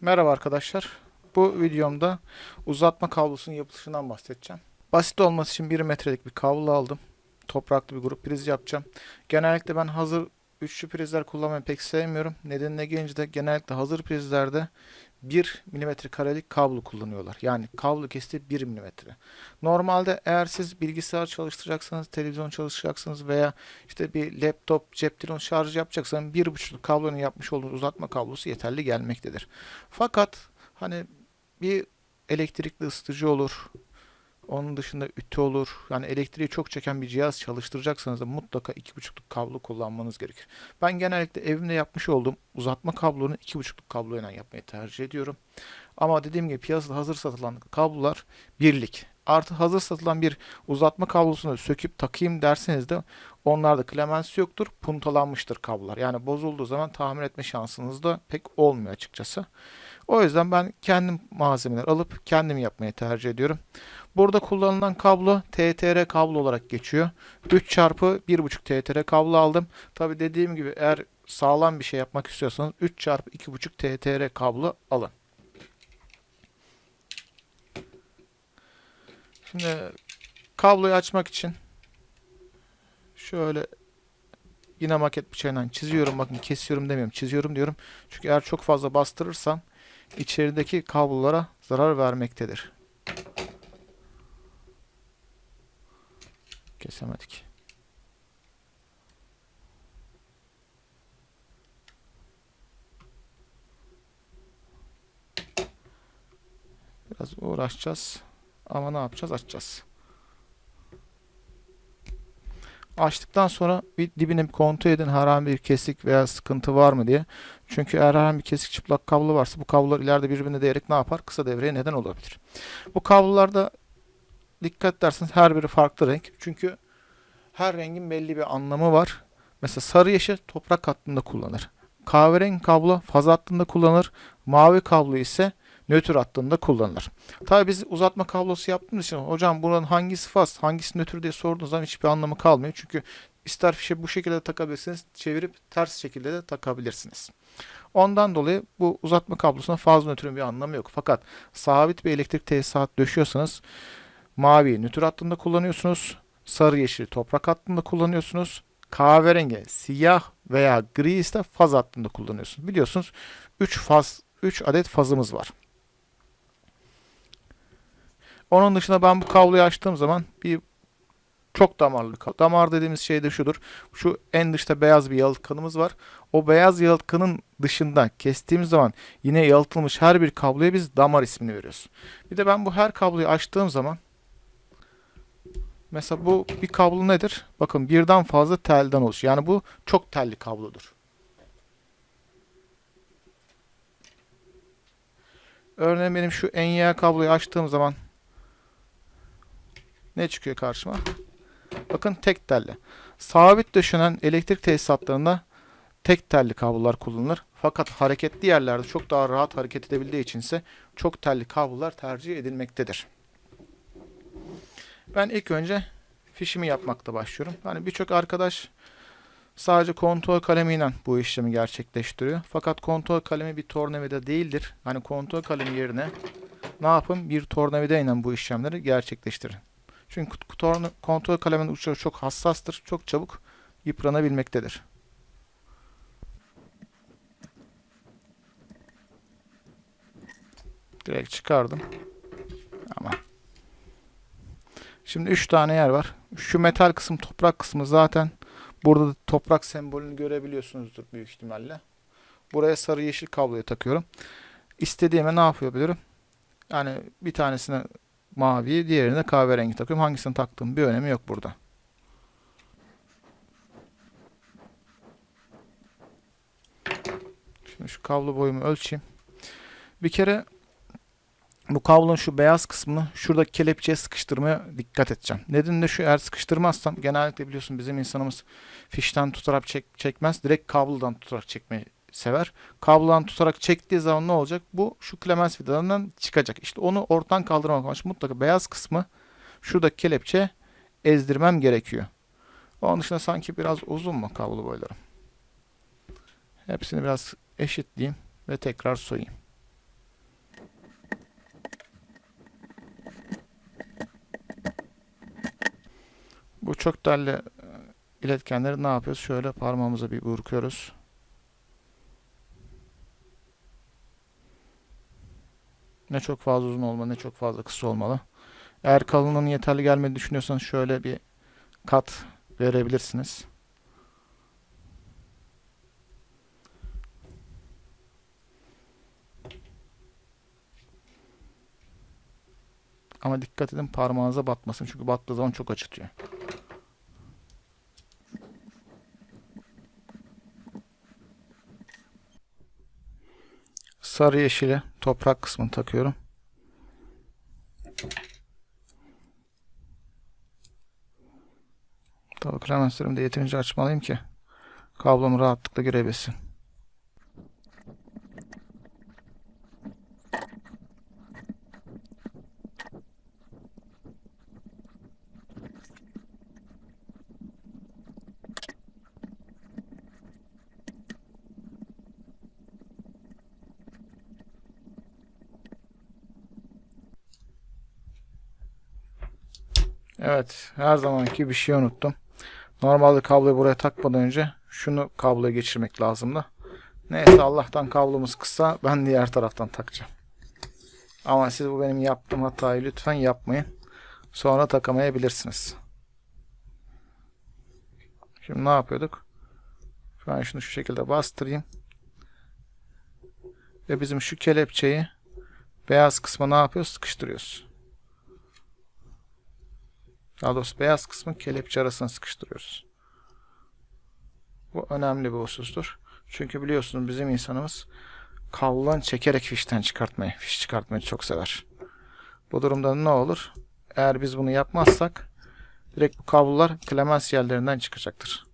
Merhaba arkadaşlar. Bu videomda uzatma kablosunun yapılışından bahsedeceğim. Basit olması için 1 metrelik bir kablo aldım. Topraklı bir grup priz yapacağım. Genellikle ben hazır üçlü prizler kullanmayı pek sevmiyorum. Nedenine gelince de genellikle hazır prizlerde 1 milimetre karelik kablo kullanıyorlar. Yani kablo kesti 1 milimetre. Normalde eğer siz bilgisayar çalıştıracaksanız, televizyon çalışacaksınız veya işte bir laptop, cep telefonu şarjı yapacaksanız 1.5'luk kablonun yapmış olduğunuz uzatma kablosu yeterli gelmektedir. Fakat hani bir elektrikli ısıtıcı olur. Onun dışında ütü olur. Yani elektriği çok çeken bir cihaz çalıştıracaksanız da mutlaka 2.5'luk kablo kullanmanız gerekir. Ben genellikle evimde yapmış olduğum uzatma kablonu 2.5'luk kabloyla yapmayı tercih ediyorum. Ama dediğim gibi piyasada hazır satılan kablolar birlik. Artı hazır satılan bir uzatma kablosunu söküp takayım derseniz de onlarda klemens yoktur. Puntalanmıştır kablolar. Yani bozulduğu zaman tamir etme şansınız da pek olmuyor açıkçası. O yüzden ben kendim malzemeler alıp kendim yapmayı tercih ediyorum. Burada kullanılan kablo TTR kablo olarak geçiyor. 3 çarpı 1.5 TTR kablo aldım. Tabi dediğim gibi eğer sağlam bir şey yapmak istiyorsanız 3 çarpı 2.5 TTR kablo alın. Şimdi kabloyu açmak için şöyle yine maket bıçağıyla çiziyorum. Bakın kesiyorum demiyorum. Çiziyorum diyorum. Çünkü eğer çok fazla bastırırsam içerideki kablolara zarar vermektedir. Kesemedik. Biraz uğraşacağız. Ama ne yapacağız? Açacağız. Açtıktan sonra bir dibine bir kontrol edin herhangi bir kesik veya sıkıntı var mı diye. Çünkü eğer herhangi bir kesik çıplak kablo varsa bu kablolar ileride birbirine değerek ne yapar? Kısa devreye neden olabilir. Bu kablolarda dikkat ederseniz her biri farklı renk. Çünkü her rengin belli bir anlamı var. Mesela sarı yeşil toprak hattında kullanır. Kahverengi kablo faz hattında kullanılır. Mavi kablo ise nötr hattında kullanılır. Tabi biz uzatma kablosu yaptığımız için hocam bunun hangisi faz, hangisi nötr diye sorduğunuz zaman hiçbir anlamı kalmıyor. Çünkü ister fişe bu şekilde takabilirsiniz, çevirip ters şekilde de takabilirsiniz. Ondan dolayı bu uzatma kablosuna faz nötrün bir anlamı yok. Fakat sabit bir elektrik tesisat döşüyorsanız mavi nötr hattında kullanıyorsunuz. Sarı yeşil toprak hattında kullanıyorsunuz. Kahverengi, siyah veya gri ise faz hattında kullanıyorsunuz. Biliyorsunuz 3 faz 3 adet fazımız var. Onun dışında ben bu kabloyu açtığım zaman bir çok damarlı kablo. Damar dediğimiz şey de şudur. Şu en dışta beyaz bir yalıtkanımız var. O beyaz yalıtkanın dışında kestiğimiz zaman yine yalıtılmış her bir kabloya biz damar ismini veriyoruz. Bir de ben bu her kabloyu açtığım zaman mesela bu bir kablo nedir? Bakın birden fazla telden oluşuyor. Yani bu çok telli kablodur. Örneğin benim şu NY kabloyu açtığım zaman ne çıkıyor karşıma? Bakın tek telli. Sabit döşenen elektrik tesisatlarında tek telli kablolar kullanılır. Fakat hareketli yerlerde çok daha rahat hareket edebildiği için ise çok telli kablolar tercih edilmektedir. Ben ilk önce fişimi yapmakta başlıyorum. Yani birçok arkadaş sadece kontrol kalemiyle bu işlemi gerçekleştiriyor. Fakat kontrol kalemi bir tornavida değildir. Hani kontrol kalemi yerine ne yapın? Bir tornavida ile bu işlemleri gerçekleştirin. Çünkü kontrol kaleminin uçları çok hassastır. Çok çabuk yıpranabilmektedir. Direkt çıkardım. Ama Şimdi 3 tane yer var. Şu metal kısım toprak kısmı zaten burada da toprak sembolünü görebiliyorsunuzdur büyük ihtimalle. Buraya sarı yeşil kabloyu takıyorum. İstediğime ne yapabilirim? Yani bir tanesine mavi, diğerine kahverengi takıyorum. Hangisini taktığım bir önemi yok burada. Şimdi şu kablo boyumu ölçeyim. Bir kere kablonun şu beyaz kısmını şuradaki kelepçeye sıkıştırmaya dikkat edeceğim. Neden de şu eğer sıkıştırmazsam genellikle biliyorsun bizim insanımız fişten tutarak çek, çekmez. Direkt kablodan tutarak çekmeyi sever. Kablodan tutarak çektiği zaman ne olacak? Bu şu klemens vidalarından çıkacak. İşte onu ortadan kaldırmak amaçlı mutlaka beyaz kısmı şuradaki kelepçe ezdirmem gerekiyor. Onun dışında sanki biraz uzun mu kablo boyları? Hepsini biraz eşitleyeyim ve tekrar soyayım. Çok telli e, iletkenleri ne yapıyoruz? Şöyle parmağımıza bir burkuyoruz. Ne çok fazla uzun olmalı ne çok fazla kısa olmalı. Eğer kalınlığın yeterli gelmediğini düşünüyorsanız şöyle bir kat verebilirsiniz. Ama dikkat edin parmağınıza batmasın. Çünkü battığı zaman çok acıtıyor. Sarı yeşili toprak kısmını takıyorum. Tabii klemenserimi de yeterince açmalıyım ki kablomu rahatlıkla girebilsin. Evet, her zamanki bir şey unuttum. Normalde kabloyu buraya takmadan önce şunu kabloya geçirmek lazımdı. Neyse Allah'tan kablomuz kısa. Ben diğer taraftan takacağım. Ama siz bu benim yaptığım hatayı lütfen yapmayın. Sonra takamayabilirsiniz. Şimdi ne yapıyorduk? Ben şunu şu şekilde bastırayım. Ve bizim şu kelepçeyi beyaz kısma ne yapıyoruz? Sıkıştırıyoruz. Daha doğrusu beyaz kısmı kelepçe arasına sıkıştırıyoruz. Bu önemli bir husustur. Çünkü biliyorsunuz bizim insanımız kablodan çekerek fişten çıkartmayı, fiş çıkartmayı çok sever. Bu durumda ne olur? Eğer biz bunu yapmazsak direkt bu kablolar klemens yerlerinden çıkacaktır.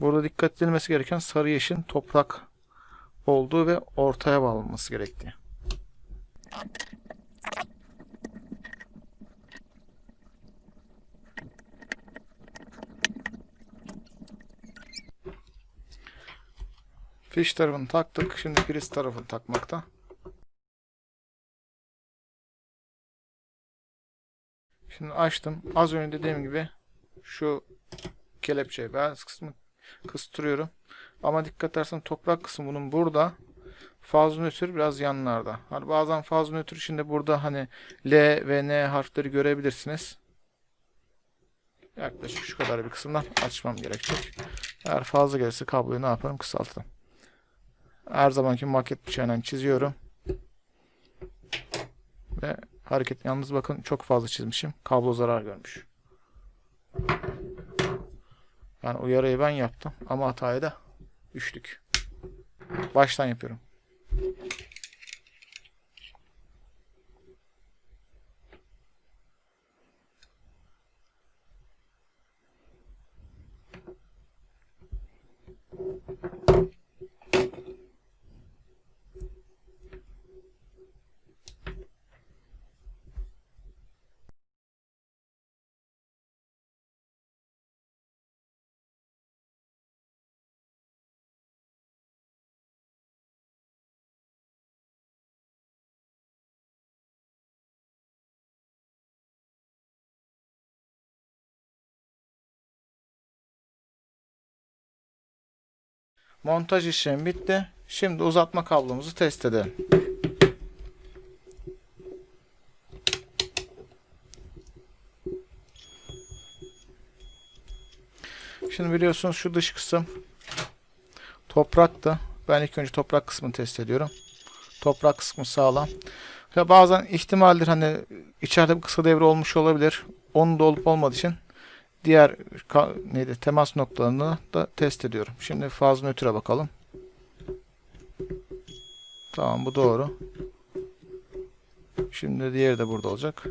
Burada dikkat edilmesi gereken sarı yeşil toprak olduğu ve ortaya bağlanması gerektiği. Fiş tarafını taktık. Şimdi priz tarafını takmakta. Şimdi açtım. Az önce dediğim gibi şu kelepçeyi beyaz kısmı kıstırıyorum. Ama dikkat edersen toprak kısmı bunun burada. Fazla nötr biraz yanlarda. Hani bazen fazla nötr içinde burada hani L ve N harfleri görebilirsiniz. Yaklaşık şu kadar bir kısımdan açmam gerekecek. Eğer fazla gelirse kabloyu ne yaparım? Kısaltırım. Her zamanki maket bıçağıyla çiziyorum. Ve hareket yalnız bakın çok fazla çizmişim. Kablo zarar görmüş. Yani uyarıyı ben yaptım ama hatayı da düştük. Baştan yapıyorum. Montaj işlemi bitti. Şimdi uzatma kablomuzu test edelim. Şimdi biliyorsunuz şu dış kısım topraktı. Ben ilk önce toprak kısmını test ediyorum. Toprak kısmı sağlam. Ya bazen ihtimaldir hani içeride bir kısa devre olmuş olabilir. Onun da olup olmadığı için diğer neydi temas noktalarını da test ediyorum. Şimdi faz nötre bakalım. Tamam bu doğru. Şimdi diğeri de burada olacak.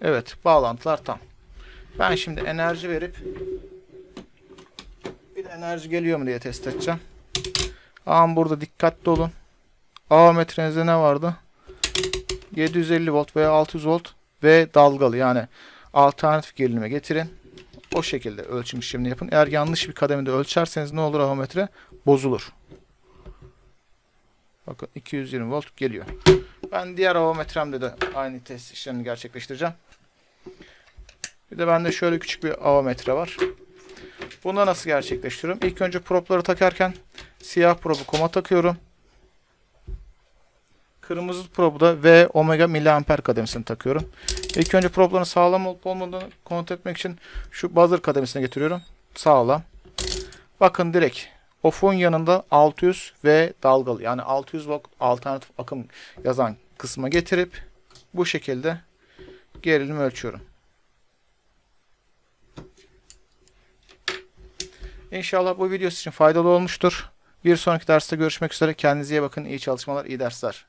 Evet bağlantılar tam. Ben şimdi enerji verip bir enerji geliyor mu diye test edeceğim. Ama burada dikkatli olun. A metrenizde ne vardı? 750 volt veya 600 volt ve dalgalı yani alternatif gerilime getirin. O şekilde ölçüm işlemini yapın. Eğer yanlış bir kademede ölçerseniz ne olur ahometre? Bozulur. Bakın 220 volt geliyor. Ben diğer avometremde de aynı test işlemini gerçekleştireceğim. Bir de bende şöyle küçük bir avometre var. Bunu nasıl gerçekleştiriyorum? İlk önce propları takarken siyah probu koma takıyorum. Kırmızı probu da V omega miliamper kademesini takıyorum. İlk önce probların sağlam olup olmadığını kontrol etmek için şu buzzer kademesine getiriyorum. Sağlam. Bakın direkt off'un yanında 600 ve dalgalı yani 600 volt alternatif akım yazan kısma getirip bu şekilde gerilim ölçüyorum. İnşallah bu video sizin faydalı olmuştur. Bir sonraki derste görüşmek üzere. Kendinize iyi bakın. İyi çalışmalar, iyi dersler.